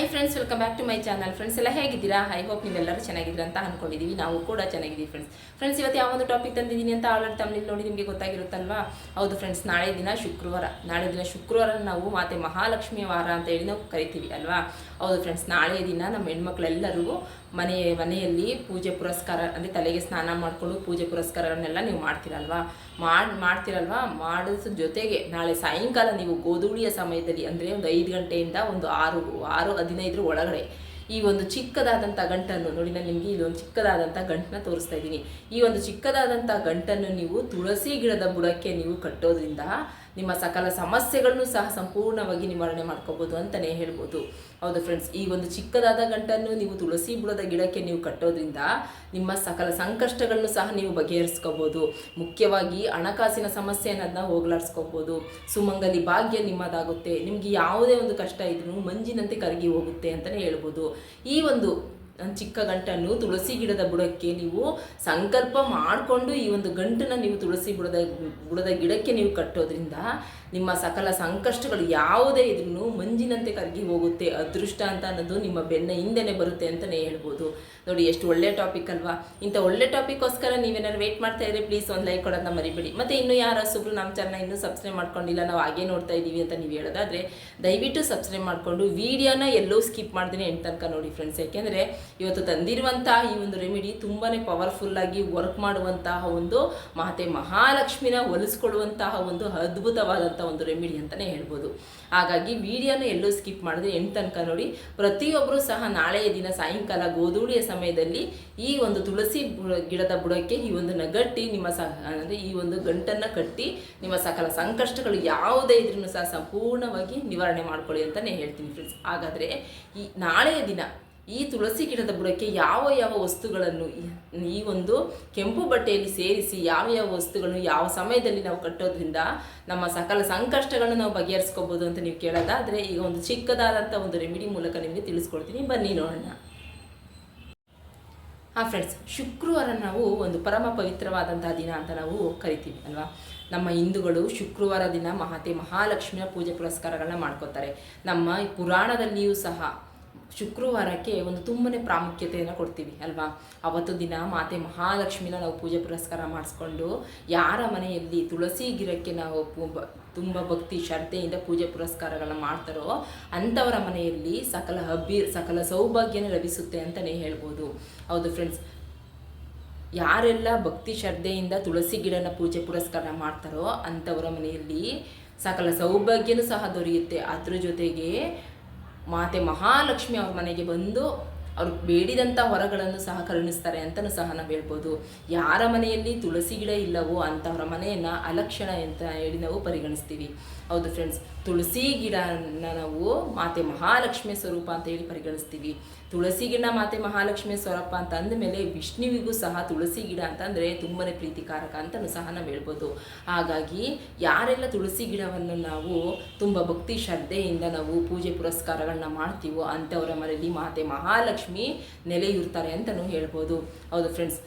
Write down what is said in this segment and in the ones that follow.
Hi friends welcome back to my channel friends ಎಲ್ಲ ಹೇಗಿದ್ದೀರಾ? I hope ನೀವೆಲ್ಲರೂ ಚೆನ್ನಾಗಿದ್ದೀರಾ ಅಂತ ಅನ್ಕೊಂಡಿದ್ದೀವಿ ನಾವು ಕೂಡ ಚೆನ್ನಾಗಿದ್ದೀವಿ ಫ್ರೆಂಡ್ಸ್ ಫ್ರೆಂಡ್ಸ್ ಇವತ್ತು ಯಾವ ಒಂದು ಟಾಪಿಕ್ ತಂದಿದ್ದೀನಿ ಅಂತ ಆಲ್ರೆಡಿ ತಮ್ಮಲ್ಲಿ ನೋಡಿ ನಿಮಗೆ ಗೊತ್ತಾಗಿರುತ್ತಲ್ವಾ? ಹೌದು ಫ್ರೆಂಡ್ಸ್ ನಾಳೆ ದಿನ ಶುಕ್ರವಾರ. ನಾಳೆ ದಿನ ಶುಕ್ರವಾರ ನಾವು ಮಾತೆ ಮಹಾಲಕ್ಷ್ಮಿ ವಾರ ಅಂತ ಹೇಳಿ ನಾವು ಕರಿತೀವಿ, ಅಲ್ವಾ? ಹೌದು ಫ್ರೆಂಡ್ಸ್ ನಾಳೆ ದಿನ ನಮ್ಮ ಹೆಣ್ಮಕ್ಳೆಲ್ಲರಿಗೂ ಮನೆ, ಮನೆಯಲ್ಲಿ ಪೂಜೆ ಪುರಸ್ಕಾರ, ಅಂದರೆ ತಲೆಗೆ ಸ್ನಾನ ಮಾಡಿಕೊಂಡು ಪೂಜೆ ಪುರಸ್ಕಾರವನ್ನೆಲ್ಲ ನೀವು ಮಾಡ್ತೀರಲ್ವಾ? ಮಾಡಿ, ಮಾಡ್ತೀರಲ್ವಾ? ಮಾಡೋದ್ರ ಜೊತೆಗೆ ನಾಳೆ ಸಾಯಂಕಾಲ ನೀವು ಗೋಧೂಳಿಯ ಸಮಯದಲ್ಲಿ, ಅಂದರೆ ಒಂದು ಐದು ಗಂಟೆಯಿಂದ ಒಂದು ಆರು ಆರು ಹದಿನೈದರ ಒಳಗಡೆ ಈ ಒಂದು ಚಿಕ್ಕದಾದಂಥ ಗಂಟನ್ನು ನೋಡಿ ನಾನು ನಿಮಗೆ ಇದೊಂದು ಚಿಕ್ಕದಾದಂಥ ಗಂಟನ್ನ ತೋರಿಸ್ತಾ ಇದ್ದೀನಿ. ಈ ಒಂದು ಚಿಕ್ಕದಾದಂಥ ಗಂಟನ್ನು ನೀವು ತುಳಸಿ ಗಿಡದ ಬುಡಕ್ಕೆ ನೀವು ಕಟ್ಟೋದ್ರಿಂದ ನಿಮ್ಮ ಸಕಲ ಸಮಸ್ಯೆಗಳನ್ನು ಸಹ ಸಂಪೂರ್ಣವಾಗಿ ನಿವಾರಣೆ ಮಾಡ್ಕೋಬೋದು ಅಂತಲೇ ಹೇಳ್ಬೋದು. ಹೌದು ಫ್ರೆಂಡ್ಸ್ ಈ ಒಂದು ಚಿಕ್ಕದಾದ ಗಂಟನ್ನು ನೀವು ತುಳಸಿ ಬುಡದ ಗಿಡಕ್ಕೆ ನೀವು ಕಟ್ಟೋದ್ರಿಂದ ನಿಮ್ಮ ಸಕಲ ಸಂಕಷ್ಟಗಳನ್ನು ಸಹ ನೀವು ಬಗೆಹರಿಸ್ಕೋಬೋದು. ಮುಖ್ಯವಾಗಿ ಹಣಕಾಸಿನ ಸಮಸ್ಯೆ ಹೋಗ್ಲಾಡ್ಸ್ಕೋಬೋದು. ಸುಮಂಗಲಿ ಭಾಗ್ಯ ನಿಮ್ಮದಾಗುತ್ತೆ. ನಿಮಗೆ ಯಾವುದೇ ಒಂದು ಕಷ್ಟ ಇದ್ರೂ ಮಂಜಿನಂತೆ ಕರಗಿ ಹೋಗುತ್ತೆ ಅಂತಲೇ ಹೇಳ್ಬೋದು. ಈ ಒಂದು ಚಿಕ್ಕ ಗಂಟನ್ನು ತುಳಸಿ ಗಿಡದ ಬುಡಕ್ಕೆ ನೀವು ಸಂಕಲ್ಪ ಮಾಡಿಕೊಂಡು ಈ ಒಂದು ಗಂಟನ್ನು ನೀವು ತುಳಸಿ ಬುಡದ ಬುಡದ ಗಿಡಕ್ಕೆ ನೀವು ಕಟ್ಟೋದ್ರಿಂದ ನಿಮ್ಮ ಸಕಲ ಸಂಕಷ್ಟಗಳು ಯಾವುದೇ ಇದ್ರೂ ಮಂಜಿನಂತೆ ಕರಗಿ ಹೋಗುತ್ತೆ. ಅದೃಷ್ಟ ಅಂತ ಅನ್ನೋದು ನಿಮ್ಮ ಬೆನ್ನ ಹಿಂದೆನೆ ಬರುತ್ತೆ ಅಂತಲೇ ಹೇಳ್ಬೋದು. ನೋಡಿ, ಎಷ್ಟು ಒಳ್ಳೆ ಟಾಪಿಕ್ ಅಲ್ವಾ? ಇಂಥ ಒಳ್ಳೆ ಟಾಪಿಕ್ಕೋಸ್ಕರ ನೀವೇನಾದ್ರು ವೇಟ್ ಮಾಡ್ತಾ ಇದ್ರೆ ಪ್ಲೀಸ್ ಒಂದು ಲೈಕ್ ಕೊಡೋದನ್ನ ಮರಿಬೇಡಿ. ಮತ್ತು ಇನ್ನು ಯಾರು ಸುಬ್ರು ನಮ್ಮ ಚಾನಲ್ ಇನ್ನೂ ಸಬ್ಸ್ಕ್ರೈಬ್ ಮಾಡ್ಕೊಂಡಿಲ್ಲ, ನಾವು ಹಾಗೆ ನೋಡ್ತಾ ಇದ್ದೀವಿ ಅಂತ ನೀವು ಹೇಳೋದಾದ್ರೆ, ದಯವಿಟ್ಟು ಸಬ್ಸ್ಕ್ರೈಬ್ ಮಾಡಿಕೊಂಡು ವಿಡಿಯೋನ ಎಲ್ಲೂ ಸ್ಕಿಪ್ ಮಾಡ್ತೀನಿ ಎಂಟು ತನಕ ನೋಡಿ ಫ್ರೆಂಡ್ಸ್ ಯಾಕೆಂದರೆ ಇವತ್ತು ತಂದಿರುವಂತಹ ಈ ಒಂದು ರೆಮಿಡಿ ತುಂಬಾ ಪವರ್ಫುಲ್ಲಾಗಿ ವರ್ಕ್ ಮಾಡುವಂತಹ ಒಂದು ಮಾತೆ ಮಹಾಲಕ್ಷ್ಮಿನ ಒಲಿಸ್ಕೊಳ್ಳುವಂತಹ ಒಂದು ಅದ್ಭುತವಾದಂಥ ಒಂದು ರೆಮಿಡಿ ಅಂತಲೇ ಹೇಳ್ಬೋದು. ಹಾಗಾಗಿ ವಿಡಿಯೋನ ಎಲ್ಲೂ ಸ್ಕಿಪ್ ಮಾಡಿದ್ರೆ ಎಂಟು ತನಕ ನೋಡಿ. ಪ್ರತಿಯೊಬ್ಬರು ಸಹ ನಾಳೆಯ ದಿನ ಸಾಯಂಕಾಲ ಗೋಧೂಳಿಯ ಸಮಯದಲ್ಲಿ ಈ ಒಂದು ತುಳಸಿ ಗಿಡದ ಬುಡಕ್ಕೆ ಈ ಒಂದು ನಗಟ್ಟಿ ನಿಮ್ಮ ಸಹ ಅಂದರೆ ಈ ಒಂದು ಗಂಟನ್ನು ಕಟ್ಟಿ ನಿಮ್ಮ ಸಕಲ ಸಂಕಷ್ಟಗಳು ಯಾವುದೇ ಇದ್ರೂ ಸಹ ಸಂಪೂರ್ಣವಾಗಿ ನಿವಾರಣೆ ಮಾಡ್ಕೊಳ್ಳಿ ಅಂತಲೇ ಹೇಳ್ತೀನಿ ಫ್ರೆಂಡ್ಸ್ ಹಾಗಾದರೆ ಈ ನಾಳೆಯ ದಿನ ಈ ತುಳಸಿ ಗಿಡದ ಬುಡಕ್ಕೆ ಯಾವ ಯಾವ ವಸ್ತುಗಳನ್ನು ಈ- ಒಂದು ಕೆಂಪು ಬಟ್ಟೆಯಲ್ಲಿ ಸೇರಿಸಿ ಯಾವ ಯಾವ ವಸ್ತುಗಳನ್ನು ಯಾವ ಸಮಯದಲ್ಲಿ ನಾವು ಕಟ್ಟೋದ್ರಿಂದ ನಮ್ಮ ಸಕಲ ಸಂಕಷ್ಟಗಳನ್ನು ನಾವು ಬಗೆಹರಿಸ್ಕೋಬೋದು ಅಂತ ನೀವು ಕೇಳೋದಾದರೆ ಈಗ ಒಂದು ಚಿಕ್ಕದಾದಂಥ ಒಂದು ರೆಮಿಡಿ ಮೂಲಕ ನಿಮಗೆ ತಿಳಿಸ್ಕೊಡ್ತೀನಿ. ಬನ್ನಿ ನೋಡೋಣ. ಹಾಂ ಫ್ರೆಂಡ್ಸ್ ಶುಕ್ರವಾರ ನಾವು ಒಂದು ಪರಮ ಪವಿತ್ರವಾದಂತಹ ದಿನ ಅಂತ ನಾವು ಕರಿತೀವಿ, ಅಲ್ವಾ? ನಮ್ಮ ಹಿಂದೂಗಳು ಶುಕ್ರವಾರ ದಿನ ಮಹಾತೆ ಮಹಾಲಕ್ಷ್ಮಿಯ ಪೂಜೆ ಪುರಸ್ಕಾರಗಳನ್ನ ಮಾಡ್ಕೋತಾರೆ. ನಮ್ಮ ಪುರಾಣದಲ್ಲಿಯೂ ಸಹ ಶುಕ್ರವಾರಕ್ಕೆ ಒಂದು ತುಂಬನೇ ಪ್ರಾಮುಖ್ಯತೆಯನ್ನು ಕೊಡ್ತೀವಿ, ಅಲ್ವಾ? ಅವತ್ತು ದಿನ ಮಾತೆ ಮಹಾಲಕ್ಷ್ಮಿನ ನಾವು ಪೂಜೆ ಪುರಸ್ಕಾರ ಮಾಡಿಸ್ಕೊಂಡು ಯಾರ ಮನೆಯಲ್ಲಿ ತುಳಸಿ ಗಿಡಕ್ಕೆ ನಾವು ತುಂಬ ಭಕ್ತಿ, ಶ್ರದ್ಧೆಯಿಂದ ಪೂಜೆ ಪುರಸ್ಕಾರಗಳನ್ನ ಮಾಡ್ತಾರೋ ಅಂಥವರ ಮನೆಯಲ್ಲಿ ಸಕಲ ಹಬ್ಬಿ, ಸಕಲ ಸೌಭಾಗ್ಯನ ಲಭಿಸುತ್ತೆ ಅಂತಲೇ ಹೇಳ್ಬೋದು. ಹೌದು ಫ್ರೆಂಡ್ಸ್ ಯಾರೆಲ್ಲ ಭಕ್ತಿ, ಶ್ರದ್ಧೆಯಿಂದ ತುಳಸಿ ಗಿಡನ ಪೂಜೆ ಪುರಸ್ಕಾರ ಮಾಡ್ತಾರೋ ಅಂಥವರ ಮನೆಯಲ್ಲಿ ಸಕಲ ಸೌಭಾಗ್ಯನೂ ಸಹ ದೊರೆಯುತ್ತೆ. ಅದ್ರ ಜೊತೆಗೆ ಮಾತೆ ಮಹಾಲಕ್ಷ್ಮಿ ಅವ್ರ ಮನೆಗೆ ಬಂದು ಅವ್ರು ಬೇಡಿದಂಥ ಹೊರಗಳನ್ನು ಸಹ ಕರುಣಿಸ್ತಾರೆ ಅಂತಲೂ ಸಹ ನಾವು ಹೇಳ್ಬೋದು. ಯಾರ ಮನೆಯಲ್ಲಿ ತುಳಸಿ ಗಿಡ ಇಲ್ಲವೋ ಅಂಥವ್ರ ಮನೆಯನ್ನು ಅಲಕ್ಷಣ ಅಂತ ಹೇಳಿ ನಾವು ಪರಿಗಣಿಸ್ತೀವಿ. ಹೌದು ಫ್ರೆಂಡ್ಸ್ ತುಳಸಿ ಗಿಡನ ನಾವು ಮಾತೆ ಮಹಾಲಕ್ಷ್ಮಿ ಸ್ವರೂಪ ಅಂತ ಹೇಳಿ ಪರಿಗಣಿಸ್ತೀವಿ. ತುಳಸಿ ಗಿಡ ಮಾತೆ ಮಹಾಲಕ್ಷ್ಮಿ ಸ್ವರೂಪ ಅಂತ ಅಂದಮೇಲೆ ವಿಷ್ಣುವಿಗೂ ಸಹ ತುಳಸಿ ಗಿಡ ಅಂತಂದರೆ ತುಂಬಾ ಪ್ರೀತಿಕಾರಕ ಅಂತಲೂ ಸಹ ನಾವು ಹೇಳ್ಬೋದು. ಹಾಗಾಗಿ ಯಾರೆಲ್ಲ ತುಳಸಿ ಗಿಡವನ್ನು ನಾವು ತುಂಬ ಭಕ್ತಿ ಶ್ರದ್ಧೆಯಿಂದ ನಾವು ಪೂಜೆ ಪುರಸ್ಕಾರಗಳನ್ನ ಮಾಡ್ತೀವೋ ಅಂಥವರ ಮನೆಯಲ್ಲಿ ಮಾತೆ ಮಹಾಲಕ್ಷ್ಮಿ ನೆಲೆಯೂರ್ತಾರೆ ಅಂತಲೂ ಹೇಳ್ಬೋದು. ಹೌದು ಫ್ರೆಂಡ್ಸ್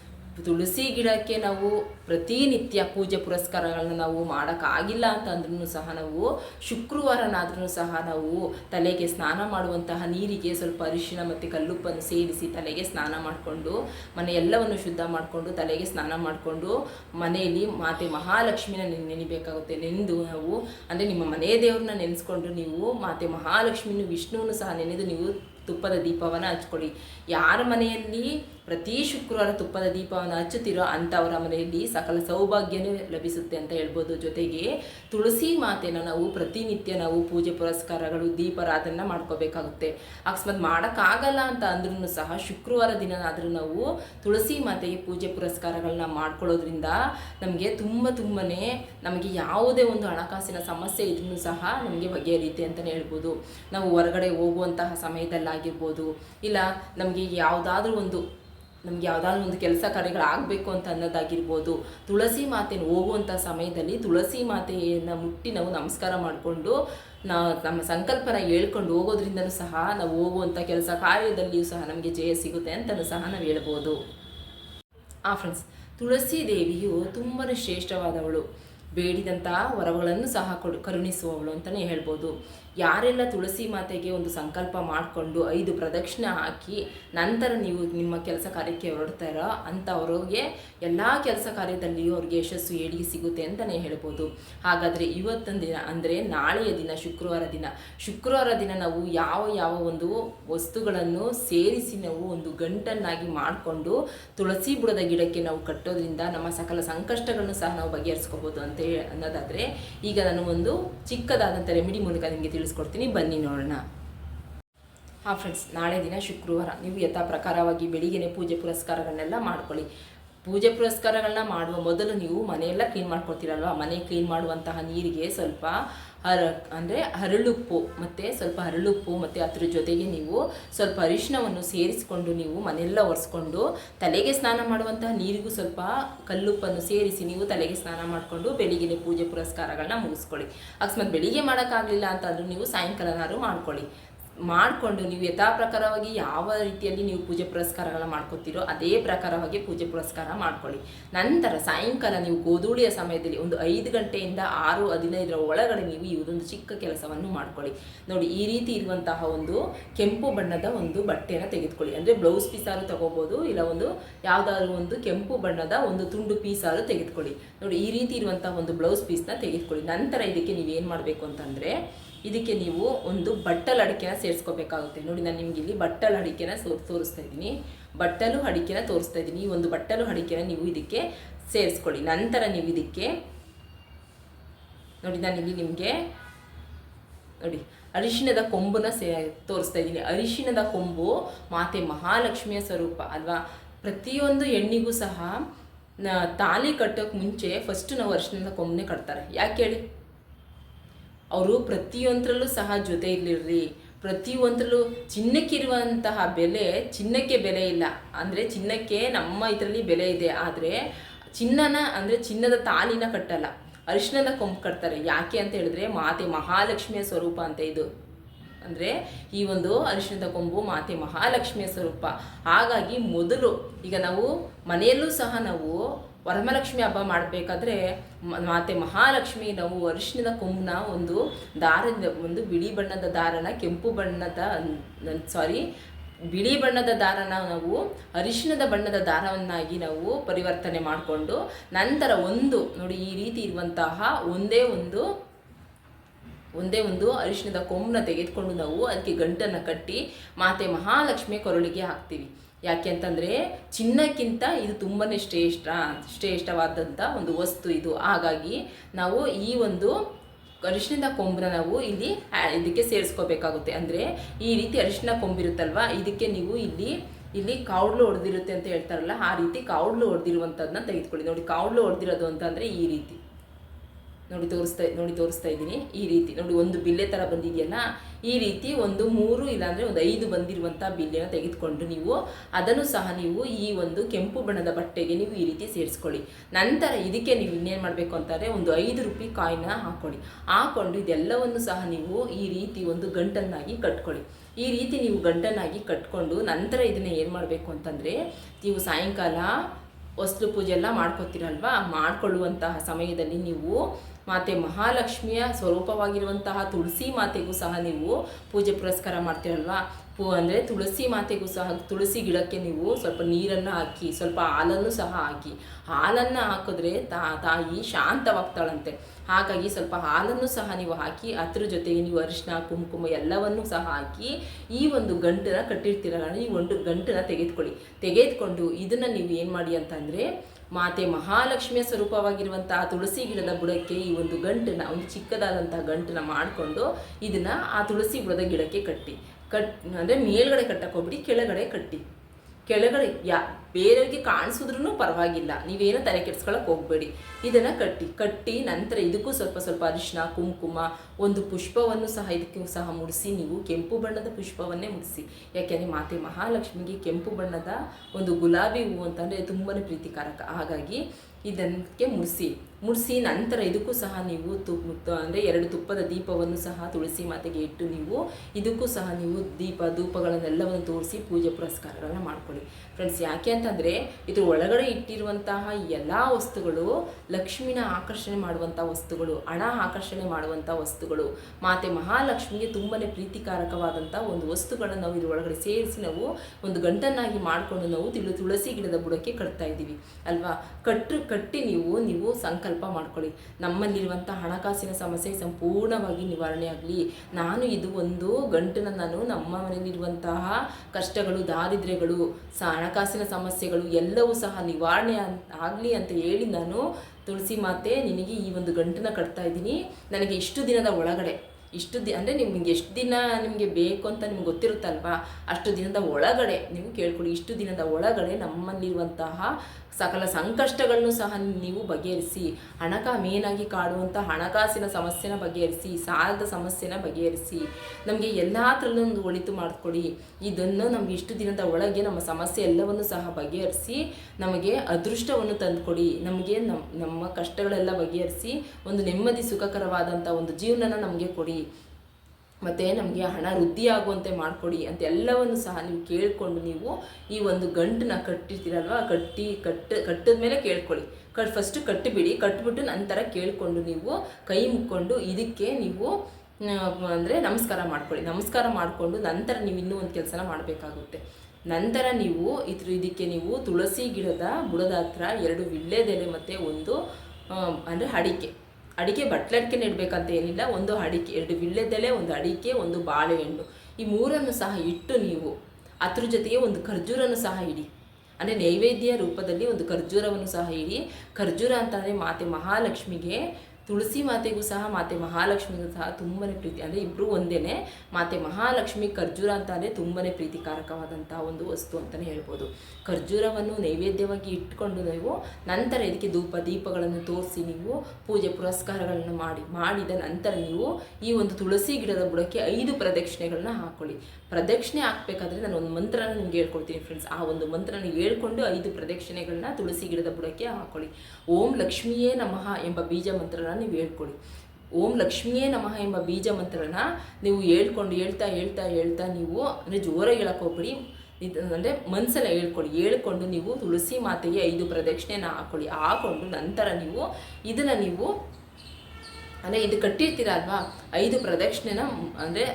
ತುಳಸಿ ಗಿಡಕ್ಕೆ ನಾವು ಪ್ರತಿನಿತ್ಯ ಪೂಜೆ ಪುರಸ್ಕಾರಗಳನ್ನ ನಾವು ಮಾಡೋಕ್ಕಾಗಿಲ್ಲ ಅಂತ ಅಂದ್ರೂ ಸಹ ನಾವು ಶುಕ್ರವಾರನಾದ್ರೂ ಸಹ ನಾವು ತಲೆಗೆ ಸ್ನಾನ ಮಾಡುವಂತಹ ನೀರಿಗೆ ಸ್ವಲ್ಪ ಅರಿಶಿನ ಮತ್ತು ಕಲ್ಲುಪ್ಪನ್ನು ಸೇರಿಸಿ ತಲೆಗೆ ಸ್ನಾನ ಮಾಡಿಕೊಂಡು ಮನೆ ಎಲ್ಲವನ್ನು ಶುದ್ಧ ಮಾಡಿಕೊಂಡು ತಲೆಗೆ ಸ್ನಾನ ಮಾಡಿಕೊಂಡು ಮನೆಯಲ್ಲಿ ಮಾತೆ ಮಹಾಲಕ್ಷ್ಮಿನ ನೆನಿಬೇಕಾಗುತ್ತೆ. ನೆನೆದು ನಾವು ಅಂದರೆ ನಿಮ್ಮ ಮನೆ ದೇವ್ರನ್ನ ನೆನೆಸ್ಕೊಂಡು ನೀವು ಮಾತೆ ಮಹಾಲಕ್ಷ್ಮಿನೂ ವಿಷ್ಣುವನ್ನು ಸಹ ನೆನೆದು ನೀವು ತುಪ್ಪದ ದೀಪವನ್ನು ಹಚ್ಕೊಳ್ಳಿ. ಯಾರ ಮನೆಯಲ್ಲಿ ಪ್ರತಿ ಶುಕ್ರವಾರ ತುಪ್ಪದ ದೀಪವನ್ನು ಹಚ್ಚುತ್ತಿರೋ ಅಂಥವರ ಮನೆಯಲ್ಲಿ ಸಕಲ ಸೌಭಾಗ್ಯನೂ ಲಭಿಸುತ್ತೆ ಅಂತ ಹೇಳ್ಬೋದು. ಜೊತೆಗೆ ತುಳಸಿ ಮಾತೆನ ನಾವು ಪ್ರತಿನಿತ್ಯ ನಾವು ಪೂಜೆ ಪುರಸ್ಕಾರಗಳು, ದೀಪಾರಾಧನೆ ಮಾಡ್ಕೋಬೇಕಾಗುತ್ತೆ. ಅಕಸ್ಮಾತ್ ಮಾಡೋಕ್ಕಾಗಲ್ಲ ಅಂತ ಅಂದ್ರೂ ಸಹ ಶುಕ್ರವಾರ ದಿನ ಆದರೂ ನಾವು ತುಳಸಿ ಮಾತೆಗೆ ಪೂಜೆ ಪುರಸ್ಕಾರಗಳನ್ನ ಮಾಡ್ಕೊಳ್ಳೋದ್ರಿಂದ ನಮಗೆ ತುಂಬ ತುಂಬಾ ನಮಗೆ ಯಾವುದೇ ಒಂದು ಹಣಕಾಸಿನ ಸಮಸ್ಯೆ ಇದ್ರೂ ಸಹ ನಮಗೆ ಬಗೆಹರಿಯುತ್ತೆ ಅಂತಲೇ ಹೇಳ್ಬೋದು. ನಾವು ಹೊರಗಡೆ ಹೋಗುವಂತಹ ಸಮಯದಲ್ಲಾಗಿರ್ಬೋದು, ಇಲ್ಲ ನಮಗೆ ಯಾವುದಾದ್ರೂ ಒಂದು ನಮ್ಗೆ ಯಾವುದಾದ್ರೂ ಒಂದು ಕೆಲಸ ಕಾರ್ಯಗಳು ಆಗಬೇಕು ಅಂತ ಅನ್ನೋದಾಗಿರ್ಬೋದು. ತುಳಸಿ ಮಾತೆನ ಹೋಗುವಂಥ ಸಮಯದಲ್ಲಿ ತುಳಸಿ ಮಾತೆಯನ್ನು ಮುಟ್ಟಿ ನಾವು ನಮಸ್ಕಾರ ಮಾಡಿಕೊಂಡು ನಾವು ನಮ್ಮ ಸಂಕಲ್ಪನ ಹೇಳ್ಕೊಂಡು ಹೋಗೋದ್ರಿಂದನೂ ಸಹ ನಾವು ಹೋಗುವಂಥ ಕೆಲಸ ಕಾರ್ಯದಲ್ಲಿಯೂ ಸಹ ನಮಗೆ ಜಯ ಸಿಗುತ್ತೆ ಅಂತಲೂ ಸಹ ನಾವು ಹೇಳ್ಬೋದು. ಆ ಫ್ರೆಂಡ್ಸ್ ತುಳಸಿ ದೇವಿಯು ತುಂಬಾ ಶ್ರೇಷ್ಠವಾದವಳು. ಬೇಡಿದಂತಹ ವರಗಳನ್ನು ಸಹ ಕೊಡು, ಕರುಣಿಸುವವಳು ಅಂತಲೇ ಹೇಳ್ಬೋದು. ಯಾರೆಲ್ಲ ತುಳಸಿ ಮಾತೆಗೆ ಒಂದು ಸಂಕಲ್ಪ ಮಾಡಿಕೊಂಡು ಐದು ಪ್ರದಕ್ಷಿಣೆ ಹಾಕಿ ನಂತರ ನೀವು ನಿಮ್ಮ ಕೆಲಸ ಕಾರ್ಯಕ್ಕೆ ಹೊರಡ್ತಾರೋ ಅಂಥವ್ರಿಗೆ ಎಲ್ಲ ಕೆಲಸ ಕಾರ್ಯದಲ್ಲಿಯೂ ಅವ್ರಿಗೆ ಯಶಸ್ಸು ಏಳಿಗೆ ಸಿಗುತ್ತೆ ಅಂತಲೇ ಹೇಳ್ಬೋದು. ಹಾಗಾದರೆ ಇವತ್ತೊಂದು ದಿನ ಅಂದರೆ ನಾಳೆಯ ದಿನ ಶುಕ್ರವಾರ ದಿನ. ಶುಕ್ರವಾರ ದಿನ ನಾವು ಯಾವ ಯಾವ ಒಂದು ವಸ್ತುಗಳನ್ನು ಸೇರಿಸಿ ನಾವು ಒಂದು ಗಂಟನ್ನಾಗಿ ಮಾಡಿಕೊಂಡು ತುಳಸಿ ಬುಡದ ಗಿಡಕ್ಕೆ ನಾವು ಕಟ್ಟೋದ್ರಿಂದ ನಮ್ಮ ಸಕಲ ಸಂಕಷ್ಟಗಳನ್ನು ಸಹ ನಾವು ಬಗೆಹರಿಸ್ಕೋಬೋದು ಅಂತ ಅನ್ನೋದಾದರೆ ಈಗ ನಾನು ಒಂದು ಚಿಕ್ಕದಾದಂಥ ರೆಮಿಡಿ ಮೂಲಕ ನಿಮಗೆ ತಿಳಿಸ್ಕೊಡ್ತೀನಿ. ಬನ್ನಿ ನೋಡೋಣ. ಹಾಂ ಫ್ರೆಂಡ್ಸ್ ನಾಳೆ ದಿನ ಶುಕ್ರವಾರ ನೀವು ಯಥಾ ಪ್ರಕಾರವಾಗಿ ಬೆಳಿಗ್ಗೆನೆ ಪೂಜೆ ಪುರಸ್ಕಾರಗಳನ್ನೆಲ್ಲ ಮಾಡ್ಕೊಳ್ಳಿ. ಪೂಜೆ ಪುರಸ್ಕಾರಗಳನ್ನ ಮಾಡುವ ಮೊದಲು ನೀವು ಮನೆಯೆಲ್ಲ ಕ್ಲೀನ್ ಮಾಡ್ಕೊಳ್ತೀರಲ್ವಾ? ಮನೆ ಕ್ಲೀನ್ ಮಾಡುವಂತಹ ನೀರಿಗೆ ಸ್ವಲ್ಪ ಹರ, ಅಂದರೆ ಹರಳುಪ್ಪು, ಮತ್ತು ಸ್ವಲ್ಪ ಹರಳುಪ್ಪು, ಮತ್ತು ಅದ್ರ ಜೊತೆಗೆ ನೀವು ಸ್ವಲ್ಪ ಅರಿಶಿಣವನ್ನು ಸೇರಿಸಿಕೊಂಡು ನೀವು ಮನೆಯೆಲ್ಲ ಒರೆಸ್ಕೊಂಡು ತಲೆಗೆ ಸ್ನಾನ ಮಾಡುವಂತಹ ನೀರಿಗೂ ಸ್ವಲ್ಪ ಕಲ್ಲುಪ್ಪನ್ನು ಸೇರಿಸಿ ನೀವು ತಲೆಗೆ ಸ್ನಾನ ಮಾಡಿಕೊಂಡು ಬೆಳಿಗ್ಗೆ ಪೂಜೆ ಪುರಸ್ಕಾರಗಳನ್ನ ಮುಗಿಸ್ಕೊಳ್ಳಿ. ಅಕಸ್ಮಾತ್ ಬೆಳಿಗ್ಗೆ ಮಾಡೋಕ್ಕಾಗಲಿಲ್ಲ ಅಂತಂದರೂ ನೀವು ಸಾಯಂಕಾಲನಾದ್ರು ಮಾಡ್ಕೊಳ್ಳಿ. ಮಾಡಿಕೊಂಡು ನೀವು ಯಥಾ ಪ್ರಕಾರವಾಗಿ ಯಾವ ರೀತಿಯಲ್ಲಿ ನೀವು ಪೂಜೆ ಪುರಸ್ಕಾರಗಳನ್ನ ಮಾಡ್ಕೊತೀರೋ ಅದೇ ಪ್ರಕಾರವಾಗಿ ಪೂಜೆ ಪುರಸ್ಕಾರ ಮಾಡ್ಕೊಳ್ಳಿ. ನಂತರ ಸಾಯಂಕಾಲ ನೀವು ಗೋಧೂಳಿಯ ಸಮಯದಲ್ಲಿ ಒಂದು ಐದು ಗಂಟೆಯಿಂದ ಆರು ಹದಿನೈದರ ಒಳಗಡೆ ನೀವು ಈ ಒಂದು ಚಿಕ್ಕ ಕೆಲಸವನ್ನು ಮಾಡ್ಕೊಳ್ಳಿ. ನೋಡಿ, ಈ ರೀತಿ ಇರುವಂತಹ ಒಂದು ಕೆಂಪು ಬಣ್ಣದ ಒಂದು ಬಟ್ಟೆನ ತೆಗೆದುಕೊಳ್ಳಿ. ಅಂದರೆ ಬ್ಲೌಸ್ ಪೀಸಾರು ತಗೋಬೋದು, ಇಲ್ಲ ಒಂದು ಯಾವುದಾದ್ರೂ ಒಂದು ಕೆಂಪು ಬಣ್ಣದ ಒಂದು ತುಂಡು ಪೀಸಾರು ತೆಗೆದುಕೊಳ್ಳಿ. ನೋಡಿ, ಈ ರೀತಿ ಇರುವಂತಹ ಒಂದು ಬ್ಲೌಸ್ ಪೀಸ್ನ ತೆಗೆದುಕೊಳ್ಳಿ. ನಂತರ ಇದಕ್ಕೆ ನೀವೇನು ಮಾಡಬೇಕು ಅಂತಂದರೆ ಇದಕ್ಕೆ ನೀವು ಒಂದು ಬಟ್ಟಲ್ ಅಡಿಕೆನ ಸೇರಿಸ್ಕೋಬೇಕಾಗುತ್ತೆ. ನೋಡಿ, ನಾನು ನಿಮ್ಗೆ ಇಲ್ಲಿ ಬಟ್ಟಲು ಅಡಿಕೆನ ಸೋ, ತೋರಿಸ್ತಾ ಇದ್ದೀನಿ. ಬಟ್ಟಲು ಅಡಿಕೆನ ತೋರಿಸ್ತಾ ಇದ್ದೀನಿ. ಈ ಒಂದು ಬಟ್ಟಲು ಅಡಿಕೆನ ನೀವು ಇದಕ್ಕೆ ಸೇರಿಸ್ಕೊಳ್ಳಿ. ನಂತರ ನೀವು ಇದಕ್ಕೆ, ನೋಡಿ, ನಾನು ನಿಮಗೆ, ನೋಡಿ, ಅರಿಶಿಣದ ಕೊಂಬುನ ಸೇ, ತೋರಿಸ್ತಾ ಇದ್ದೀನಿ. ಅರಿಶಿಣದ ಕೊಂಬು ಮಾತೆ ಮಹಾಲಕ್ಷ್ಮಿಯ ಸ್ವರೂಪ ಅಲ್ವಾ? ಪ್ರತಿಯೊಂದು ಹೆಣ್ಣಿಗೂ ಸಹ ತಾಲಿ ಕಟ್ಟೋಕೆ ಮುಂಚೆ ಫಸ್ಟ್ ನಾವು ಅರಿಶಿಣದ ಕೊಂಬನ್ನೇ ಕಟ್ತಾರೆ. ಯಾಕೆ ಹೇಳಿ? ಅವರು ಪ್ರತಿಯೊಂದರಲ್ಲೂ ಸಹ ಜೊತೆ ಇರಲಿರ್ರಿ ಪ್ರತಿಯೊಂದರಲ್ಲೂ ಚಿನ್ನಕ್ಕಿರುವಂತಹ ಬೆಲೆ ಚಿನ್ನಕ್ಕೆ ಬೆಲೆ ಇಲ್ಲ. ಅಂದರೆ ಚಿನ್ನಕ್ಕೆ ನಮ್ಮ ಇದರಲ್ಲಿ ಬೆಲೆ ಇದೆ. ಆದರೆ ಚಿನ್ನನ, ಅಂದರೆ ಚಿನ್ನದ ತಾಲಿನ ಕಟ್ಟಲ್ಲ. ಅರಿಶಿಣದ ಕೊಂಬು ಕಟ್ತಾರೆ. ಯಾಕೆ ಅಂತ ಹೇಳಿದ್ರೆ ಮಾತೆ ಮಹಾಲಕ್ಷ್ಮಿಯ ಸ್ವರೂಪ ಅಂತ ಇದು. ಅಂದರೆ ಈ ಒಂದು ಅರಿಶಿಣದ ಕೊಂಬು ಮಾತೆ ಮಹಾಲಕ್ಷ್ಮಿಯ ಸ್ವರೂಪ. ಹಾಗಾಗಿ ಮೊದಲು ಈಗ ನಾವು ಮನೆಯಲ್ಲೂ ಸಹ ನಾವು ವರಮಲಕ್ಷ್ಮಿ ಹಬ್ಬ ಮಾಡಬೇಕಾದ್ರೆ ಮಾತೆ ಮಹಾಲಕ್ಷ್ಮಿ ನಾವು ಅರಿಶಿಣದ ಕೊಂಬನ ಒಂದು ದಾರದಿಂದ ಒಂದು ಬಿಳಿ ಬಣ್ಣದ ದಾರನ, ಕೆಂಪು ಬಣ್ಣದ ಸಾರಿ ಬಿಳಿ ಬಣ್ಣದ ದಾರನ ನಾವು ಅರಿಶಿಣದ ಬಣ್ಣದ ದಾರವನ್ನಾಗಿ ನಾವು ಪರಿವರ್ತನೆ ಮಾಡಿಕೊಂಡು ನಂತರ ಒಂದು ನೋಡಿ ಈ ರೀತಿ ಇರುವಂತಹ ಒಂದೇ ಒಂದು ಒಂದೇ ಒಂದು ಅರಿಶಿನದ ಕೊಂಬನ ತೆಗೆದುಕೊಂಡು ನಾವು ಅದಕ್ಕೆ ಗಂಟನ್ನು ಕಟ್ಟಿ ಮಾತೆ ಮಹಾಲಕ್ಷ್ಮಿ ಕೊರಳಿಗೆ ಹಾಕ್ತೀವಿ. ಯಾಕೆ ಅಂತಂದರೆ ಚಿನ್ನಕ್ಕಿಂತ ಇದು ತುಂಬಾ ಶ್ರೇಷ್ಠ ಶ್ರೇಷ್ಠವಾದಂಥ ಒಂದು ವಸ್ತು ಇದು. ಹಾಗಾಗಿ ನಾವು ಈ ಒಂದು ಅರಿಶಿಣದ ಕೊಂಬನ್ನ ನಾವು ಇಲ್ಲಿ ಇದಕ್ಕೆ ಸೇರಿಸ್ಕೋಬೇಕಾಗುತ್ತೆ. ಅಂದರೆ ಈ ರೀತಿ ಅರಿಶಿಣ ಕೊಂಬಿರುತ್ತಲ್ವ ಇದಕ್ಕೆ ನೀವು ಇಲ್ಲಿ ಇಲ್ಲಿ ಕಾವಡ್ಲು ಹೊಡೆದಿರುತ್ತೆ ಅಂತ ಹೇಳ್ತಾರಲ್ಲ, ಆ ರೀತಿ ಕಾವಡ್ಲು ಹೊಡೆದಿರುವಂಥದ್ದನ್ನ ತೆಗೆದುಕೊಳ್ಳಿ. ನೋಡಿ ಕಾವಡ್ಲು ಹೊಡೆದಿರೋದು ಅಂತಂದರೆ ಈ ರೀತಿ. ನೋಡಿ ತೋರಿಸ್ತಾ ನೋಡಿ ತೋರಿಸ್ತಾ ಇದ್ದೀನಿ. ಈ ರೀತಿ ನೋಡಿ ಒಂದು ಬಿಲ್ಲೆ ಥರ ಬಂದಿದೆಯಲ್ಲ? ಈ ರೀತಿ ಒಂದು ಮೂರು ಇಲ್ಲಾಂದರೆ ಒಂದು ಐದು ಬಂದಿರುವಂಥ ಬಿಲ್ಲೆನ ತೆಗೆದುಕೊಂಡು ನೀವು ಅದನ್ನು ಸಹ ನೀವು ಈ ಒಂದು ಕೆಂಪು ಬಣ್ಣದ ಬಟ್ಟೆಗೆ ನೀವು ಈ ರೀತಿ ಸೇರಿಸ್ಕೊಳ್ಳಿ. ನಂತರ ಇದಕ್ಕೆ ನೀವು ಇನ್ನೇನು ಮಾಡಬೇಕು ಅಂತಾರೆ ಒಂದು ಐದು ರೂಪಾಯಿ ಕಾಯಿನ ಹಾಕ್ಕೊಳ್ಳಿ ಹಾಕ್ಕೊಂಡು ಇದೆಲ್ಲವನ್ನು ಸಹ ನೀವು ಈ ರೀತಿ ಒಂದು ಗಂಟನ್ನಾಗಿ ಕಟ್ಕೊಳ್ಳಿ. ಈ ರೀತಿ ನೀವು ಗಂಟನ್ನಾಗಿ ಕಟ್ಕೊಂಡು ನಂತರ ಇದನ್ನ ಏನು ಮಾಡಬೇಕು ಅಂತಂದರೆ ನೀವು ಸಾಯಂಕಾಲ ವಸ್ತು ಪೂಜೆ ಎಲ್ಲ ಮಾಡ್ಕೊತೀರಲ್ವಾ? ಮಾಡಿಕೊಳ್ಳುವಂತಹ ಸಮಯದಲ್ಲಿ ನೀವು ಮಾತೆ ಮಹಾಲಕ್ಷ್ಮಿಯ ಸ್ವರೂಪವಾಗಿರುವಂತಹ ತುಳಸಿ ಮಾತೆಗೂ ಸಹ ನೀವು ಪೂಜೆ ಪುರಸ್ಕಾರ ಮಾಡ್ತೀರಲ್ವಾ? ಪೂ ಅಂದರೆ ತುಳಸಿ ಮಾತೆಗೂ ಸಹ, ತುಳಸಿ ಗಿಡಕ್ಕೆ ನೀವು ಸ್ವಲ್ಪ ನೀರನ್ನು ಹಾಕಿ, ಸ್ವಲ್ಪ ಹಾಲನ್ನು ಸಹ ಹಾಕಿ. ಹಾಲನ್ನು ಹಾಕಿದ್ರೆ ತಾ, ತಾಯಿ ಶಾಂತವಾಗ್ತಾಳಂತೆ. ಹಾಗಾಗಿ ಸ್ವಲ್ಪ ಹಾಲನ್ನು ಸಹ ನೀವು ಹಾಕಿ, ಅದ್ರ ಜೊತೆಗೆ ನೀವು ಅರಿಶಿನ ಕುಂಕುಮ ಎಲ್ಲವನ್ನೂ ಸಹ ಹಾಕಿ, ಈ ಒಂದು ಗಂಟನ್ನು ಕಟ್ಟಿರ್ತೀರಲ್ಲ ಈ ಒಂದು ಗಂಟನ್ನು ತೆಗೆದುಕೊಳ್ಳಿ. ತೆಗೆದುಕೊಂಡು ಇದನ್ನು ನೀವು ಏನು ಮಾಡಿ ಅಂತಂದರೆ ಮಾತೆ ಮಹಾಲಕ್ಷ್ಮಿಯ ಸ್ವರೂಪವಾಗಿರುವಂತಹ ತುಳಸಿ ಗಿಡದ ಬುಡಕ್ಕೆ ಈ ಒಂದು ಗಂಟನ್ನ, ಒಂದು ಚಿಕ್ಕದಾದಂತಹ ಗಂಟನ್ನ ಮಾಡಿಕೊಂಡು ಇದನ್ನು ಆ ತುಳಸಿ ಬುಡದ ಗಿಡಕ್ಕೆ ಕಟ್ಟಿ. ಕಟ್, ಅಂದರೆ ಮೇಲ್ಗಡೆ ಕಟ್ಟಕ್ಕೆ ಹೋಗ್ಬಿಟ್ಟು ಕೆಳಗಡೆ ಕಟ್ಟಿ. ಕೆಳಗಡೆ, ಯಾ, ಬೇರೆಯವ್ರಿಗೆ ಕಾಣಿಸಿದ್ರೂ ಪರವಾಗಿಲ್ಲ. ನೀವೇನು ತಲೆ ಕೆಡ್ಸ್ಕೊಳಕ್ಕೆ ಹೋಗಬೇಡಿ. ಇದನ್ನು ಕಟ್ಟಿ ಕಟ್ಟಿ ನಂತರ ಇದಕ್ಕೂ ಸ್ವಲ್ಪ ಸ್ವಲ್ಪ ಅರಿಶಿನ ಕುಂಕುಮ, ಒಂದು ಪುಷ್ಪವನ್ನು ಸಹ ಇದಕ್ಕೂ ಸಹ ಮುಡಿಸಿ, ನೀವು ಕೆಂಪು ಬಣ್ಣದ ಪುಷ್ಪವನ್ನೇ ಮುಡಿಸಿ. ಯಾಕೆಂದರೆ ಮಾತೆ ಮಹಾಲಕ್ಷ್ಮಿಗೆ ಕೆಂಪು ಬಣ್ಣದ ಒಂದು ಗುಲಾಬಿ ಹೂವು ಅಂತಂದರೆ ತುಂಬಾ ಪ್ರೀತಿಕಾರಕ. ಹಾಗಾಗಿ ಇದಕ್ಕೆ ಮುಡಿಸಿ. ಮುಡಿಸಿ ನಂತರ ಇದಕ್ಕೂ ಸಹ ನೀವು ತುಪ್ಪ ಅಂದರೆ ಎರಡು ತುಪ್ಪದ ದೀಪವನ್ನು ಸಹ ತುಳಸಿ ಮಾತೆಗೆ ಇಟ್ಟು ನೀವು ಇದಕ್ಕೂ ಸಹ ನೀವು ದೀಪ, ಧೂಪಗಳನ್ನೆಲ್ಲವನ್ನು ತೋರಿಸಿ ಪೂಜೆ ಪುರಸ್ಕಾರಗಳನ್ನು ಮಾಡ್ಕೊಳ್ಳಿ. ಫ್ರೆಂಡ್ಸ್ ಯಾಕೆ ಅಂತಂದರೆ ಇದ್ರ ಒಳಗಡೆ ಇಟ್ಟಿರುವಂತಹ ಎಲ್ಲ ವಸ್ತುಗಳು ಲಕ್ಷ್ಮಿನ ಆಕರ್ಷಣೆ ಮಾಡುವಂಥ ವಸ್ತುಗಳು, ಹಣ ಆಕರ್ಷಣೆ ಮಾಡುವಂಥ ವಸ್ತುಗಳು, ಮಾತೆ ಮಹಾಲಕ್ಷ್ಮಿಗೆ ತುಂಬಾ ಪ್ರೀತಿಕಾರಕವಾದಂಥ ಒಂದು ವಸ್ತುಗಳನ್ನು ನಾವು ಇದ್ರ ಒಳಗಡೆ ಸೇರಿಸಿ ನಾವು ಒಂದು ಗಂಟನ್ನಾಗಿ ಮಾಡಿಕೊಂಡು ನಾವು ತಿಳು ತುಳಸಿ ಗಿಡದ ಬುಡಕ್ಕೆ ಕಟ್ತಾ ಇದ್ದೀವಿ. ಅಲ್ವಾ? ಕಟ್ಟು ಕಟ್ಟಿ ನೀವು ನೀವು ಸಂಕಲ್ಪ ಮಾಡ್ಕೊಳ್ಳಿ. ನಮ್ಮಲ್ಲಿರುವಂಥ ಹಣಕಾಸಿನ ಸಮಸ್ಯೆ ಸಂಪೂರ್ಣವಾಗಿ ನಿವಾರಣೆ ಆಗಲಿ. ನಾನು ಇದು ಒಂದು ಗಂಟನ್ನು ನಾನು ನಮ್ಮ ಮನೆಯಲ್ಲಿರುವಂತಹ ಕಷ್ಟಗಳು, ದಾರಿದ್ರ್ಯಗಳು, ಸ ಹಣಕಾಸಿನ ಸಮಸ್ಯೆಗಳು ಎಲ್ಲವೂ ಸಹ ನಿವಾರಣೆ ಆಗಲಿ ಅಂತ ಹೇಳಿ ನಾನು ತುಳಸಿ ಮಾತೆ ನಿನಗೆ ಈ ಒಂದು ಗಂಟನ್ನ ಕಟ್ತಾ ಇದ್ದೀನಿ. ನನಗೆ ಇಷ್ಟು ದಿನದ ಒಳಗಡೆ ಇಷ್ಟು ದಿ ಅಂದರೆ ನಿಮ್ಗೆ ಎಷ್ಟು ದಿನ ನಿಮಗೆ ಬೇಕು ಅಂತ ನಿಮ್ಗೆ ಗೊತ್ತಿರುತ್ತಲ್ವಾ? ಅಷ್ಟು ದಿನದ ಒಳಗಡೆ, ನೀವು ಕೇಳ್ಕೊಳ್ಳಿ, ಇಷ್ಟು ದಿನದ ಒಳಗಡೆ ನಮ್ಮಲ್ಲಿರುವಂತಹ ಸಕಲ ಸಂಕಷ್ಟಗಳನ್ನು ಸಹ ನೀವು ಬಗೆಹರಿಸಿ ಹಣಕ ಮೇನಾಗಿ ಕಾಡುವಂಥ ಹಣಕಾಸಿನ ಸಮಸ್ಯೆನ ಬಗೆಹರಿಸಿ, ಸಾಲದ ಸಮಸ್ಯೆನ ಬಗೆಹರಿಸಿ, ನಮಗೆ ಎಲ್ಲ ಒಂದು ಒಳಿತು ಮಾಡಿಕೊಡಿ. ಇದನ್ನು ನಮಗೆ ಇಷ್ಟು ದಿನದ ಒಳಗೆ ನಮ್ಮ ಸಮಸ್ಯೆ ಎಲ್ಲವನ್ನು ಸಹ ಬಗೆಹರಿಸಿ, ನಮಗೆ ಅದೃಷ್ಟವನ್ನು ತಂದುಕೊಡಿ. ನಮಗೆ ನಮ್ಮ ನಮ್ಮ ಕಷ್ಟಗಳೆಲ್ಲ ಬಗೆಹರಿಸಿ, ಒಂದು ನೆಮ್ಮದಿ ಸುಖಕರವಾದಂಥ ಒಂದು ಜೀವನನ ನಮಗೆ ಕೊಡಿ. ಮತ್ತು ನಮಗೆ ಹಣ ವೃದ್ಧಿಯಾಗುವಂತೆ ಮಾಡಿಕೊಡಿ ಅಂತ ಎಲ್ಲವನ್ನು ಸಹ ನೀವು ಕೇಳಿಕೊಂಡು ನೀವು ಈ ಒಂದು ಗಂಟನ್ನ ಕಟ್ಟಿರ್ತೀರಲ್ವ? ಕಟ್ಟಿ ಕಟ್ಟ, ಕಟ್ಟಿದ ಮೇಲೆ ಕೇಳ್ಕೊಳ್ಳಿ. ಕಟ್ ಫಸ್ಟು ಕಟ್ಟಿಬಿಡಿ. ಕಟ್ಬಿಟ್ಟು ನಂತರ ಕೇಳಿಕೊಂಡು ನೀವು ಕೈ ಮುಕ್ಕೊಂಡು ಇದಕ್ಕೆ ನೀವು ಅಂದರೆ ನಮಸ್ಕಾರ ಮಾಡ್ಕೊಳ್ಳಿ. ನಮಸ್ಕಾರ ಮಾಡಿಕೊಂಡು ನಂತರ ನೀವು ಇನ್ನೂ ಒಂದು ಕೆಲಸನ ಮಾಡಬೇಕಾಗುತ್ತೆ. ನಂತರ ನೀವು ಇದ್ರ, ಇದಕ್ಕೆ ನೀವು ತುಳಸಿ ಗಿಡದ ಬುಡದ ಹತ್ರ ಎರಡು ವಿಳ್ಳೆದೆಲೆ ಮತ್ತು ಒಂದು ಅಂದರೆ ಅಡಿಕೆ ಅಡಿಕೆ ಬಟ್ಲಡಿಕೆ ನೆಡಬೇಕಂತ ಏನಿಲ್ಲ, ಒಂದು ಅಡಿಕೆ, ಎರಡು ವಿಳ್ಳೆದೆಲೆ, ಒಂದು ಅಡಿಕೆ, ಒಂದು ಬಾಳೆಹಣ್ಣು. ಈ ಮೂರನ್ನು ಸಹ ಇಟ್ಟು ನೀವು ಅದ್ರ ಜೊತೆಗೆ ಒಂದು ಖರ್ಜೂರನ್ನು ಸಹ ಇಡಿ. ಅಂದರೆ ನೈವೇದ್ಯ ರೂಪದಲ್ಲಿ ಒಂದು ಖರ್ಜೂರವನ್ನು ಸಹ ಇಡಿ. ಖರ್ಜೂರ ಅಂತಂದರೆ ಮಾತೆ ಮಹಾಲಕ್ಷ್ಮಿಗೆ ತುಳಸಿ ಮಾತೆಗೂ ಸಹ ಮಾತೆ ಮಹಾಲಕ್ಷ್ಮಿಗೂ ಸಹ ತುಂಬನೇ ಪ್ರೀತಿ. ಅಂದರೆ ಇಬ್ಬರು ಒಂದೇ ಮಾತೆ ಮಹಾಲಕ್ಷ್ಮಿ ಖರ್ಜೂರ ಅಂತಲೇ ತುಂಬನೇ ಪ್ರೀತಿಕಾರಕವಾದಂತಹ ಒಂದು ವಸ್ತು ಅಂತಲೇ ಹೇಳ್ಬೋದು. ಖರ್ಜೂರವನ್ನು ನೈವೇದ್ಯವಾಗಿ ಇಟ್ಕೊಂಡು ನೀವು ನಂತರ ಇದಕ್ಕೆ ಧೂಪ, ದೀಪಗಳನ್ನು ತೋರಿಸಿ ನೀವು ಪೂಜೆ ಪುರಸ್ಕಾರಗಳನ್ನು ಮಾಡಿ, ಮಾಡಿದ ನಂತರ ನೀವು ಈ ಒಂದು ತುಳಸಿ ಗಿಡದ ಬುಡಕ್ಕೆ ಐದು ಪ್ರದಕ್ಷಿಣೆಗಳನ್ನ ಹಾಕ್ಕೊಳ್ಳಿ ಪ್ರದಕ್ಷಿಣೆ ಹಾಕಬೇಕಾದ್ರೆ ನಾನು ಒಂದು ಮಂತ್ರನ ನಿಮ್ಗೆ ಹೇಳ್ಕೊಡ್ತೀನಿ ಫ್ರೆಂಡ್ಸ್ ಆ ಒಂದು ಮಂತ್ರನ ಹೇಳ್ಕೊಂಡು ಐದು ಪ್ರದಕ್ಷಿಣೆಗಳನ್ನ ತುಳಸಿ ಗಿಡದ ಬುಡಕ್ಕೆ ಹಾಕ್ಕೊಳ್ಳಿ ಓಂ ಲಕ್ಷ್ಮಿಯೇ ನಮಃ ಎಂಬ ಬೀಜ ಮಂತ್ರನ ನೀವು ಹೇಳ್ಕೊಳ್ಳಿ. ಓಂ ಲಕ್ಷ್ಮಿಯೇ ನಮಃ ಎಂಬ ಬೀಜ ಮಂತ್ರನ ನೀವು ಹೇಳ್ಕೊಂಡು ಹೇಳ್ತಾ ಹೇಳ್ತಾ ಹೇಳ್ತಾ ನೀವು ಅಂದರೆ ಜೋರಾಗಿ ಹೇಳಕ್ಕೆ ಹೋಗ್ಬಿಡಿ. ಇದು ಅಂದರೆ ಮನಸ್ಸೆಲ್ಲ ಹೇಳ್ಕೊಳ್ಳಿ. ಹೇಳ್ಕೊಂಡು ನೀವು ತುಳಸಿ ಮಾತೆಗೆ ಐದು ಪ್ರದಕ್ಷಿಣೆನ ಹಾಕೊಳ್ಳಿ. ಹಾಕೊಂಡು ನಂತರ ನೀವು ಇದನ್ನು ನೀವು ಅಂದರೆ ಇದು ಕಟ್ಟಿರ್ತೀರ ಅಲ್ವಾ ಐದು ಪ್ರದಕ್ಷಿಣೆನ ಅಂದರೆ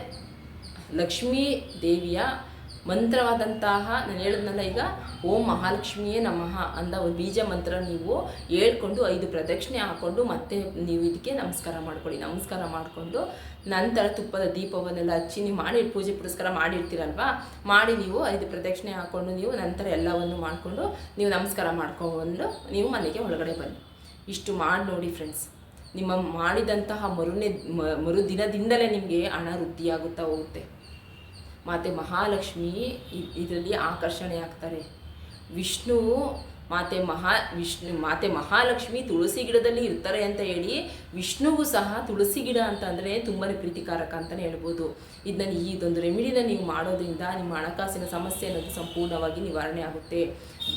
ಲಕ್ಷ್ಮೀ ದೇವಿಯ ಮಂತ್ರವಾದಂತಹ ನಾನು ಹೇಳಿದ್ನಲ್ಲ ಈಗ, ಓಂ ಮಹಾಲಕ್ಷ್ಮಿಯೇ ನಮಃ ಅಂದ ಒಂದು ಬೀಜ ಮಂತ್ರ ನೀವು ಹೇಳ್ಕೊಂಡು ಐದು ಪ್ರದಕ್ಷಿಣೆ ಹಾಕ್ಕೊಂಡು ಮತ್ತೆ ನೀವು ಇದಕ್ಕೆ ನಮಸ್ಕಾರ ಮಾಡ್ಕೊಳ್ಳಿ. ನಮಸ್ಕಾರ ಮಾಡಿಕೊಂಡು ನಂತರ ತುಪ್ಪದ ದೀಪವನ್ನೆಲ್ಲ ಹಚ್ಚಿ ನೀವು ಮಾಡಿ ಪೂಜೆ ಪುರಸ್ಕಾರ ಮಾಡಿರ್ತೀರಲ್ವಾ? ಮಾಡಿ ನೀವು ಐದು ಪ್ರದಕ್ಷಿಣೆ ಹಾಕ್ಕೊಂಡು ನೀವು ನಂತರ ಎಲ್ಲವನ್ನು ಮಾಡಿಕೊಂಡು ನೀವು ನಮಸ್ಕಾರ ಮಾಡ್ಕೊಂಡು ನೀವು ಮನೆಗೆ ಒಳಗಡೆ ಬನ್ನಿ. ಇಷ್ಟು ಮಾಡಿ ನೋಡಿ ಫ್ರೆಂಡ್ಸ್ ನಿಮ್ಮ ಮಾಡಿದಂತಹ ಮರುನೇ ಮರುದಿನದಿಂದಲೇ ನಿಮಗೆ ಹಣ ವೃದ್ಧಿಯಾಗುತ್ತಾ ಹೋಗುತ್ತೆ. ಮಾತೆ ಮಹಾಲಕ್ಷ್ಮಿ ಇದರಲ್ಲಿ ಆಕರ್ಷಣೆ ಆಗ್ತಾರೆ. ವಿಷ್ಣು ಮಾತೆ ಮಹಾ, ವಿಷ್ಣು ಮಾತೆ ಮಹಾಲಕ್ಷ್ಮಿ ತುಳಸಿ ಗಿಡದಲ್ಲಿ ಇರ್ತಾರೆ ಅಂತ ಹೇಳಿ ವಿಷ್ಣುವು ಸಹ ತುಳಸಿ ಗಿಡ ಅಂತ ಅಂದರೆ ತುಂಬಾ ಪ್ರೀತಿಕಾರಕ ಅಂತಲೇ ಹೇಳ್ಬೋದು. ಇದನ್ನ ಇದೊಂದು ರೆಮಿಡಿನ ನೀವು ಮಾಡೋದ್ರಿಂದ ನಿಮ್ಮ ಹಣಕಾಸಿನ ಸಮಸ್ಯೆ ಅನ್ನೋದು ಸಂಪೂರ್ಣವಾಗಿ ನಿವಾರಣೆ ಆಗುತ್ತೆ.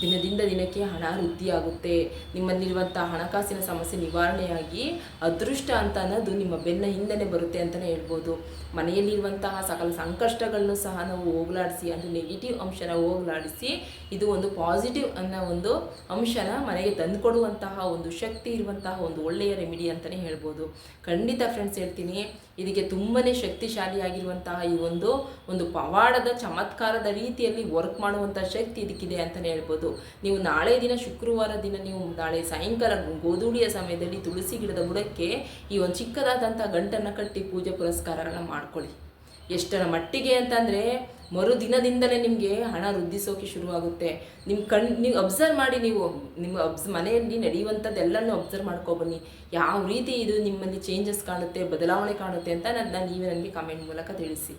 ದಿನದಿಂದ ದಿನಕ್ಕೆ ಹಣ ವೃದ್ಧಿಯಾಗುತ್ತೆ. ನಿಮ್ಮಲ್ಲಿರುವಂಥ ಹಣಕಾಸಿನ ಸಮಸ್ಯೆ ನಿವಾರಣೆಯಾಗಿ ಅದೃಷ್ಟ ಅಂತ ಅನ್ನೋದು ನಿಮ್ಮ ಬೆನ್ನ ಹಿಂದೆನೇ ಬರುತ್ತೆ ಅಂತಲೇ ಹೇಳ್ಬೋದು. ಮನೆಯಲ್ಲಿರುವಂತಹ ಸಕಲ ಸಂಕಷ್ಟಗಳನ್ನು ಸಹ ನಾವು ಹೋಗಲಾಡಿಸಿ ಅಂದರೆ ನೆಗೆಟಿವ್ ಅಂಶನ ಹೋಗಲಾಡಿಸಿ, ಇದು ಒಂದು ಪಾಸಿಟಿವ್ ಅನ್ನೋ ಒಂದು ಅಂಶನ ಮನೆಗೆ ತಂದುಕೊಡುವಂತಹ ಒಂದು ಶಕ್ತಿ ಇರುವಂತಹ ಒಂದು ಒಳ್ಳೆಯ ರೆಮಿಡಿ ಅಂತಲೇ ಹೇಳ್ಬೋದು. ಖಂಡಿತ ಫ್ರೆಂಡ್ಸ್ ಹೇಳ್ತೀನಿ ಇದಕ್ಕೆ ತುಂಬಾ ಶಕ್ತಿಶಾಲಿಯಾಗಿರುವಂತಹ ಈ ಒಂದು ಒಂದು ಪವಾಡದ ಚಮತ್ಕಾರದ ರೀತಿಯಲ್ಲಿ ವರ್ಕ್ ಮಾಡುವಂಥ ಶಕ್ತಿ ಇದಕ್ಕಿದೆ ಅಂತಲೇ ಹೇಳ್ಬೋದು. ನೀವು ನಾಳೆ ದಿನ ಶುಕ್ರವಾರ ದಿನ ನೀವು ನಾಳೆ ಸಾಯಂಕಾಲ ಗೋಧೂಳಿಯ ಸಮಯದಲ್ಲಿ ತುಳಸಿ ಗಿಡದ ಬುಡಕ್ಕೆ ಈ ಒಂದು ಚಿಕ್ಕದಾದಂಥ ಗಂಟನ್ನು ಕಟ್ಟಿ ಪೂಜೆ ಪುರಸ್ಕಾರಗಳನ್ನು ಮಾಡ್ಕೊಳ್ಳಿ. ಎಷ್ಟರ ಮಟ್ಟಿಗೆ ಅಂತಂದರೆ ಮರುದಿನದಿಂದಲೇ ನಿಮಗೆ ಹಣ ವೃದ್ಧಿಸೋಕೆ ಶುರುವಾಗುತ್ತೆ. ನಿಮ್ಮ ಕಣ್, ನೀವು ಅಬ್ಸರ್ವ್ ಮಾಡಿ ನೀವು, ನಿಮ್ಮ ಅಬ್ಸ್ ಮನೆಯಲ್ಲಿ ನಡೆಯುವಂಥದ್ದೆಲ್ಲನೂ ಅಬ್ಸರ್ವ್ ಮಾಡ್ಕೊಬನ್ನಿ ಯಾವ ರೀತಿ ಇದು ನಿಮ್ಮಲ್ಲಿ ಚೇಂಜಸ್ ಕಾಣುತ್ತೆ, ಬದಲಾವಣೆ ಕಾಣುತ್ತೆ ಅಂತ ನನ್ನ ನೀವೇ ನನಗೆ ಕಮೆಂಟ್ ಮೂಲಕ ತಿಳಿಸಿ.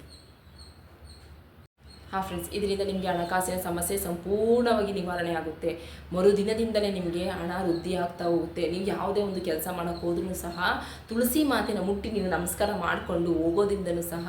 ಹಾಂ ಫ್ರೆಂಡ್ಸ್ ಇದರಿಂದ ನಿಮಗೆ ಹಣಕಾಸಿನ ಸಮಸ್ಯೆ ಸಂಪೂರ್ಣವಾಗಿ ನಿವಾರಣೆ ಆಗುತ್ತೆ. ಮರುದಿನದಿಂದಲೇ ನಿಮಗೆ ಹಣ ವೃದ್ಧಿ ಆಗ್ತಾ ಹೋಗುತ್ತೆ. ನೀವು ಯಾವುದೇ ಒಂದು ಕೆಲಸ ಮಾಡೋಕ್ಕೆ ಹೋದ್ರೂ ಸಹ ತುಳಸಿ ಮಾತಿನ ಮುಟ್ಟಿ ನೀವು ನಮಸ್ಕಾರ ಮಾಡಿಕೊಂಡು ಹೋಗೋದಿಂದಲೂ ಸಹ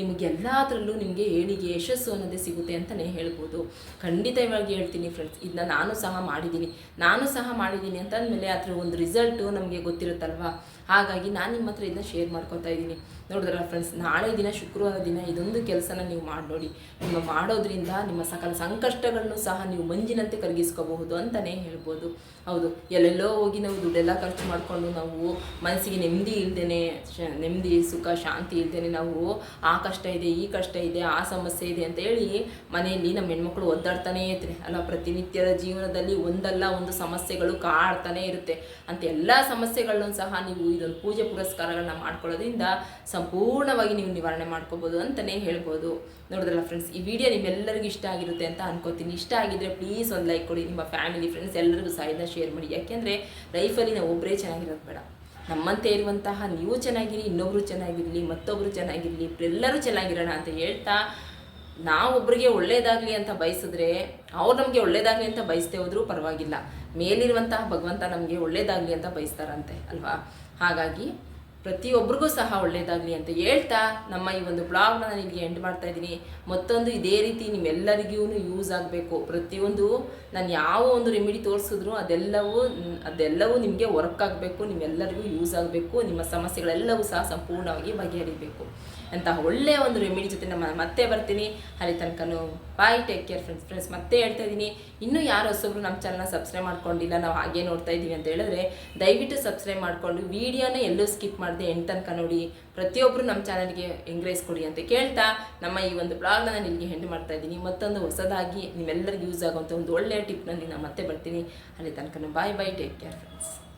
ನಿಮಗೆ ಎಲ್ಲದರಲ್ಲೂ ನಿಮಗೆ ಏಳಿಗೆ ಯಶಸ್ಸು ಅನ್ನೋದೇ ಸಿಗುತ್ತೆ ಅಂತಲೇ ಹೇಳ್ಬೋದು. ಖಂಡಿತವಾಗಿ ಹೇಳ್ತೀನಿ ಫ್ರೆಂಡ್ಸ್ ಇದನ್ನ ನಾನು ಸಹ ಮಾಡಿದ್ದೀನಿ. ನಾನು ಸಹ ಮಾಡಿದ್ದೀನಿ ಅಂತ ಅಂದಮೇಲೆ ಅದರ ಒಂದು ರಿಸಲ್ಟು ನಮಗೆ ಗೊತ್ತಿರುತ್ತಲ್ವಾ? ಹಾಗಾಗಿ ನಾನು ನಿಮ್ಮ ಹತ್ರ ಇದನ್ನ ಶೇರ್ ಮಾಡ್ಕೊತಾ ಇದ್ದೀನಿ. ನೋಡಿದ್ರಲ್ಲ ಫ್ರೆಂಡ್ಸ್ ನಾಳೆ ದಿನ ಶುಕ್ರವಾರ ದಿನ ಇದೊಂದು ಕೆಲಸನ ನೀವು ಮಾಡಿ, ನೋಡಿ, ನಿಮ್ಮ ಮಾಡೋದ್ರಿಂದ ನಿಮ್ಮ ಸಕಲ ಸಂಕಷ್ಟಗಳನ್ನು ಸಹ ನೀವು ಮಂಜಿನಂತೆ ಕರಗಿಸ್ಕೋಬಹುದು ಅಂತಲೇ ಹೇಳ್ಬೋದು. ಹೌದು, ಎಲ್ಲೆಲ್ಲೋ ಹೋಗಿ ನಾವು ದುಡ್ಡೆಲ್ಲ ಖರ್ಚು ಮಾಡಿಕೊಂಡು ನಾವು ಮನಸ್ಸಿಗೆ ನೆಮ್ಮದಿ ಇಲ್ದೇನೆ ನೆಮ್ಮದಿ, ಸುಖ, ಶಾಂತಿ ಇಲ್ದೇನೆ ನಾವು, ಆ ಕಷ್ಟ ಇದೆ, ಈ ಕಷ್ಟ ಇದೆ, ಆ ಸಮಸ್ಯೆ ಇದೆ ಅಂತ ಹೇಳಿ ಮನೆಯಲ್ಲಿ ನಮ್ಮ ಹೆಣ್ಮಕ್ಳು ಒದ್ದಾಡ್ತಾನೇ ಇರ್ತಾರೆ. ಅಲ್ಲ, ಪ್ರತಿನಿತ್ಯದ ಜೀವನದಲ್ಲಿ ಒಂದಲ್ಲ ಒಂದು ಸಮಸ್ಯೆಗಳು ಕಾಡ್ತಾನೆ ಇರುತ್ತೆ. ಅಂತ ಎಲ್ಲ ಸಮಸ್ಯೆಗಳನ್ನು ಸಹ ನೀವು ಇದೊಂದು ಪೂಜೆ ಪುರಸ್ಕಾರಗಳನ್ನ ಮಾಡ್ಕೊಳ್ಳೋದ್ರಿಂದ ಸಂಪೂರ್ಣವಾಗಿ ನೀವು ನಿವಾರಣೆ ಮಾಡ್ಕೋಬೋದು ಅಂತಲೇ ಹೇಳ್ಬೋದು. ನೋಡಿದ್ರಲ್ಲ ಫ್ರೆಂಡ್ಸ್ ಈ ವಿಡಿಯೋ ನಿಮ್ಮೆಲ್ಲರಿಗೂ ಇಷ್ಟ ಆಗಿರುತ್ತೆ ಅಂತ ಅನ್ಕೋತೀನಿ. ಇಷ್ಟ ಆಗಿದ್ರೆ ಪ್ಲೀಸ್ ಒಂದು ಲೈಕ್ ಕೊಡಿ. ನಿಮ್ಮ ಫ್ಯಾಮಿಲಿ ಫ್ರೆಂಡ್ಸ್ ಎಲ್ಲರಿಗೂ ಸಹ ಇದನ್ನ ಶೇರ್ ಮಾಡಿ. ಯಾಕೆಂದರೆ ಲೈಫಲ್ಲಿ ನಾವು ಒಬ್ಬರೇ ಚೆನ್ನಾಗಿರೋದು ಬೇಡ. ನಮ್ಮಂತೆ ಇರುವಂತಹ ನೀವು ಚೆನ್ನಾಗಿರಿ, ಇನ್ನೊಬ್ರು ಚೆನ್ನಾಗಿರಲಿ ಮತ್ತೊಬ್ಬರು ಚೆನ್ನಾಗಿರಲಿ ಎಲ್ಲರೂ ಚೆನ್ನಾಗಿರೋಣ ಅಂತ ಹೇಳ್ತಾ ನಾವೊಬ್ಬರಿಗೆ ಒಳ್ಳೇದಾಗಲಿ ಅಂತ ಬಯಸಿದ್ರೆ ಅವ್ರು ನಮಗೆ ಒಳ್ಳೇದಾಗಲಿ ಅಂತ ಬಯಸ್ತೇ ಹೋದರೂ ಪರವಾಗಿಲ್ಲ. ಮೇಲಿರುವಂತಹ ಭಗವಂತ ನಮಗೆ ಒಳ್ಳೇದಾಗಲಿ ಅಂತ ಬಯಸ್ತಾರಂತೆ, ಅಲ್ವಾ? ಹಾಗಾಗಿ ಪ್ರತಿಯೊಬ್ಬರಿಗೂ ಸಹ ಒಳ್ಳೇದಾಗಲಿ ಅಂತ ಹೇಳ್ತಾ ನಮ್ಮ ಈ ಒಂದು ಬ್ಲಾಗ್ನ ನಾನು ಇಲ್ಲಿಗೆ ಎಂಡ್ ಮಾಡ್ತಾ ಇದ್ದೀನಿ. ಮತ್ತೊಂದು ಇದೇ ರೀತಿ ನಿಮ್ಮೆಲ್ಲರಿಗೂ ಯೂಸ್ ಆಗಬೇಕು. ಪ್ರತಿಯೊಂದು ನಾನು ಯಾವ ಒಂದು ರೆಮಿಡಿ ತೋರಿಸಿದ್ರು ಅದೆಲ್ಲವೂ ಅದೆಲ್ಲವೂ ನಿಮಗೆ ವರ್ಕ್ ಆಗಬೇಕು, ನಿಮ್ಮೆಲ್ಲರಿಗೂ ಯೂಸ್ ಆಗಬೇಕು, ನಿಮ್ಮ ಸಮಸ್ಯೆಗಳೆಲ್ಲವೂ ಸಹ ಸಂಪೂರ್ಣವಾಗಿ ಬಗೆಹರಿಬೇಕು. ಅಂತ ಒಳ್ಳೆಯ ಒಂದು ರೆಮಿಡಿ ಜೊತೆ ನಮ್ಮ ಮತ್ತೆ ಬರ್ತೀನಿ. ಅಲ್ಲಿ ತನಕನೂ bye take care friends friends ಮತ್ತೆ ಹೇಳ್ತಾ ಇದ್ದೀನಿ. ಇನ್ನೂ ಯಾರು ಹೊಸಬ್ರು ನಮ್ಮ ಚಾನಲ್ನ ಸಬ್ಸ್ಕ್ರೈಬ್ ಮಾಡ್ಕೊಂಡಿಲ್ಲ, ನಾವು ಹಾಗೆ ನೋಡ್ತಾ ಇದ್ದೀವಿ ಅಂತ ಹೇಳಿದ್ರೆ ದಯವಿಟ್ಟು ಸಬ್ಸ್ಕ್ರೈಬ್ ಮಾಡಿಕೊಂಡು ವೀಡಿಯೋನ ಎಲ್ಲೂ ಸ್ಕಿಪ್ ಮಾಡಿದೆ ಎಂಟು ತನಕ ನೋಡಿ. ಪ್ರತಿಯೊಬ್ಬರು ನಮ್ಮ ಚಾನಲ್ಗೆ ಎಂಗ್ರೇಜ್ ಕೊಡಿ ಅಂತ ಕೇಳ್ತಾ ನಮ್ಮ ಈ ಒಂದು ಬ್ಲಾಗ್ನ ನಾನು ನಿಮಗೆ ಹೆಂಡ್ ಮಾಡ್ತಾ ಇದ್ದೀನಿ. ಮತ್ತೊಂದು ಹೊಸದಾಗಿ ನಿಮ್ಮೆಲ್ಲರಿಗೂ ಯೂಸ್ ಆಗುವಂಥ ಒಂದು ಒಳ್ಳೆಯ ಟಿಪ್ನಲ್ಲಿ ನಾನು ಮತ್ತೆ ಬರ್ತೀನಿ. ಅಲ್ಲಿ ತನಕ bye bye take care friends